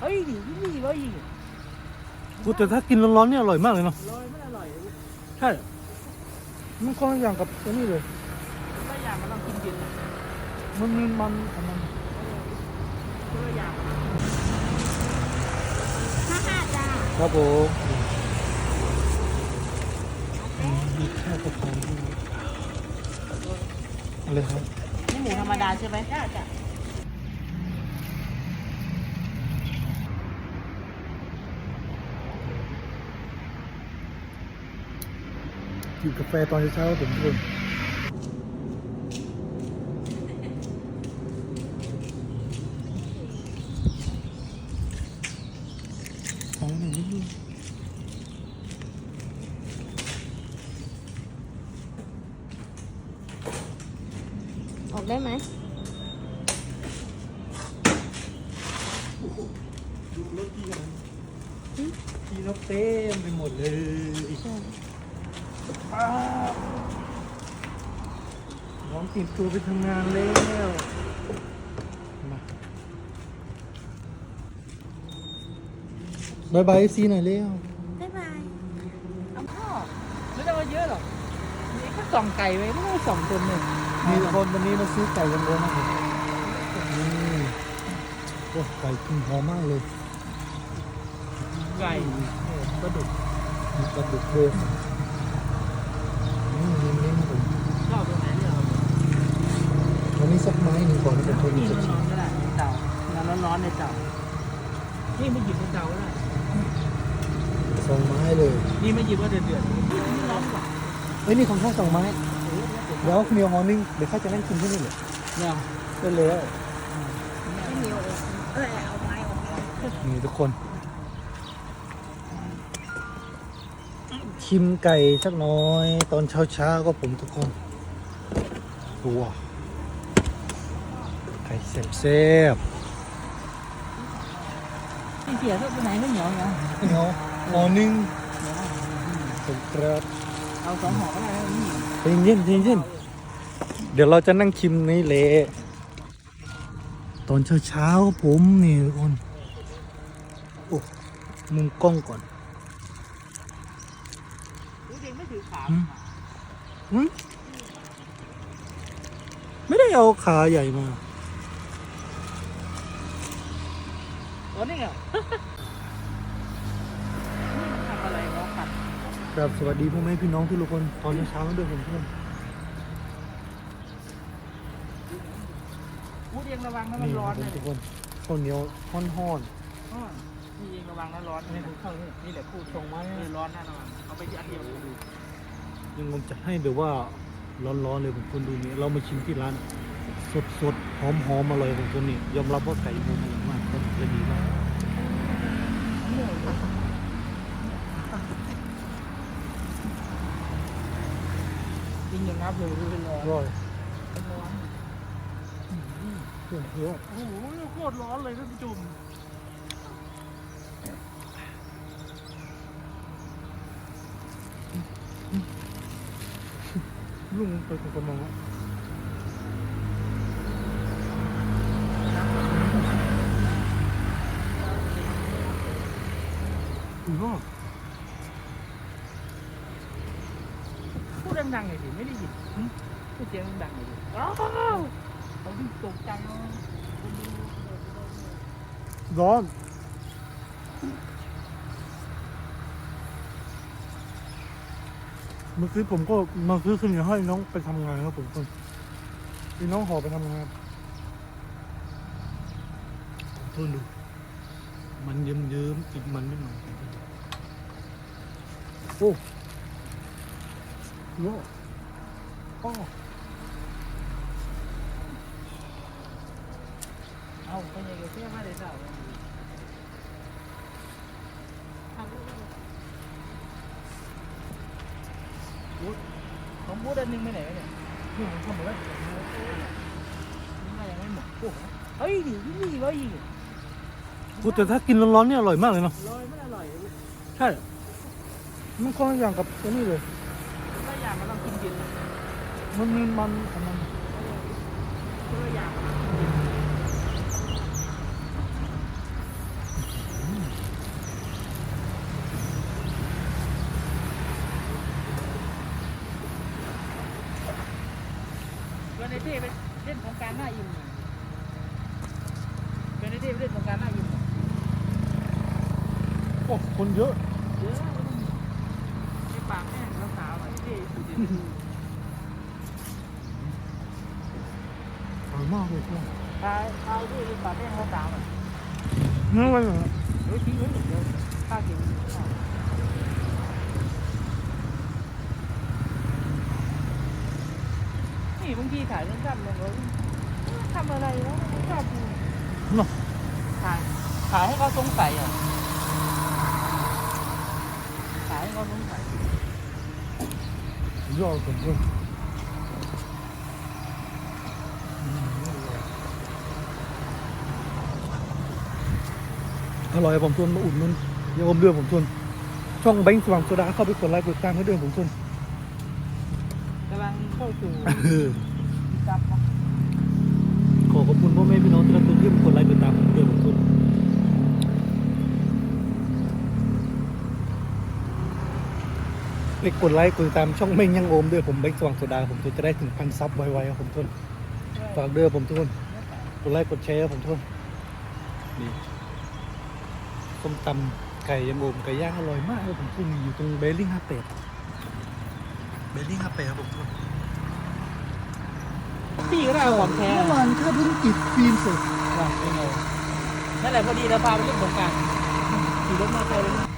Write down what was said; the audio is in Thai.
เฮ้ยดินี่เลยกูแต่ถ้ากินร้อนๆเนี่ยอร่อยมากเลยเนาะลอยไม่อร่อยเลยใช่มันคนละอย่างกับอันนี้เลยถ้าอย่างมันต้องกินเย็นมันมีมันของมันถ้าอย่างห้าห้าจ้าครับผมมีแค่กระเพราอะไรครับนี่หมูธรรมดาใช่ไหมใช่จ้ะ กินกาแฟตอนเช้าๆผมเองของหนึ่งนิดนึงออกได้ไหมดูรถพี่กันพี่นกเต็มไปหมดเลยป้า บน้องติดตัวไปทำงานแล้วมาบายบายซีหน่อยเร็วบ๊ายบายเอาพ่อไม่ต้องมาเยอะหรอกนี่แค่สองไก่ไว้ไม่ต้องสองตัวหนึ่งมีคนวันนี้มาซื้อไก่กันเยอะมากเลยนี่โอ้ไก่กินหอมมากเลยไก่เออปลาดุกมีปลาดุกด้วย นี่นี่นี่ผมชอบตรงไหนเนี่ยเราวันนี้สักไม้หนึ่งก่อนนะผมคนนี่จะชิร้อมนๆก็ได้ในเตาน้ำร้อนๆในเตานี่ไม่หยิบในเตาก็ได้สองไม้เลยนี่ไม่หยิบว่าเดือดเดือดๆนี่ร้อนกว่าเฮ้ยนี่ของข้าสองไม้เดี๋ยวคุณเมียวหอนึงเดี๋ยวข้าจะนั่งกินที่นี่เลยเนี่ยได้แล้ว ไม่มีโอเออเอาไม้ออกมานี่ทุกคน ชิมไก่สักน้อย ตอนเช้าเช้าๆก็ผมทุกคนตัวไก่แซ่บที่เสียตัวไหนไม่เหนียวเหนียวๆเหนียวหอนึงผมครับเอาสองห่อก็ได้นะนี่ใจเย็นใจเย็นเดี๋ยวเราจะนั่งชิมนี่เละตอนเช้าเช้าๆผมนี่ทุกคนโอ้มุมกล้องก่อนดูเด็ก ไม่ถือขาอืมหึไม่ได้เอาขาใหญ่มาโอ้นี่ไงทำอะไรเนาะขัดครับสวัสดีพ่อแม่พี่น้องทุกคนตอนเช้าๆด้วยผมเพื่อนพูดเองระวังนะมันนี่ร้อนผมเลยทุกคนข้าวเหนียวห้อนอ้อ นี่เองระวังนะร้อนนี่เข้านี่นี่แหละพูดตรงไม้ร้อนแน่นอนเอาไปที่อันเดียวๆยังผมจะให้แบบว่าร้อนๆเลยผมคนดูนี่เรามาชิมที่ร้าน สดๆหอมๆอร่อยของคนนี้ยอมรับว่าไก่ผมอร่อยมากก็จะดีมากจริงอย่างนับเลยเป็นร้อนอร่อยร้อนเครื่องเยอะโอ้โหโคตรร้อนเลยท่านผู้ชม ลุงไปกับกระมังอือพูดดังๆหน่อยสิไม่ได้ยินพูดเสียงดังๆหน่อยสิอ้าวเขาดูตกใจเนาะร้อน เมื่อกี้ผมก็มาซื้อขึ้นให้น้องไปทำงานครับผมคนพี่น้องหอไปทำงานทษดู มันเยิ้มเยิ้มติดมันนิดหน่อยโอ้โหอ้อเอาไปยังไงเที่ยวมาเลยเจ้าข บูธอันนึงไปไหนวะเนี่ยนี่ผมทำหมดแล้วนี่ก็ยังไม่หมดโอ้โหเฮ้ยดินี่เลยกูแต่ถ้ากินร้อนๆเนี่ยอร่อยมากเลยเนาะลอยไม่อร่อยเลยใช่มันคนละอย่างกับอันนี้เลย ถ้าอย่างมันต้องกินเย็นมันมีมันของมัน วันนี้ที่ไปเล่นของการหน้าอิ่มวันนี้ที่เล่นของการหน้าอิ่มโอ้คนเยอะเยอะมีปากแห้งสาวๆอะที่สุวมากเลยพ่อตาเอาที่ปากแห้งสาวๆอะนั่นเลยเหรอเฮ้ยทิ้งไว้หนึ่งเดียวข้าเก่ง ทีถ่ายสั้นๆเลยว่าทำอะไรวะไม่ชอบดูเนาะถ่ายถ่ายให้เขาสงสัยอะถ่ายให้เขาสงสัย ยอดผมเพื่อนอร่อยผมชวนมาอุดหนุนอย่าอมเดือผมชวนช่องแบงค์สว่างโซดาเข้าไปกดไลค์กดติดตามให้ด้วยผมชวนกำลังเข้าสู่เออ จับนะขอขอบคุณพ่อแม่พี่น้องทุกคนที่กดไลค์กดติดตามผมด้วยผมชวนไปกดไลค์กดติดตามช่องแม่งยังโอมด้วยผมแบงค์สว่างโซดาผมจะได้ถึงพันซับไวๆครับผมทุนฝากเด้อผมทุกคนกดไลค์กดแชร์ผมทุกคนนี่ส้มตำไก่ยังโอมไก่ย่างอร่อยมากเลยผมทุกคนอยู่ตรงเบลลิงฮาเป็ดเบลลิงฮาเป็ดครับผมทุกคน พี่ก็ได้เอาของแท้เมื่อวานข้าเพิ่งติดฟิล์มเสร็จ ว่ะเป็นไงนั่นแหละพอดีเราพาไปเล่นสงกรารขี่รถมอเตอร์ไซค์เล่น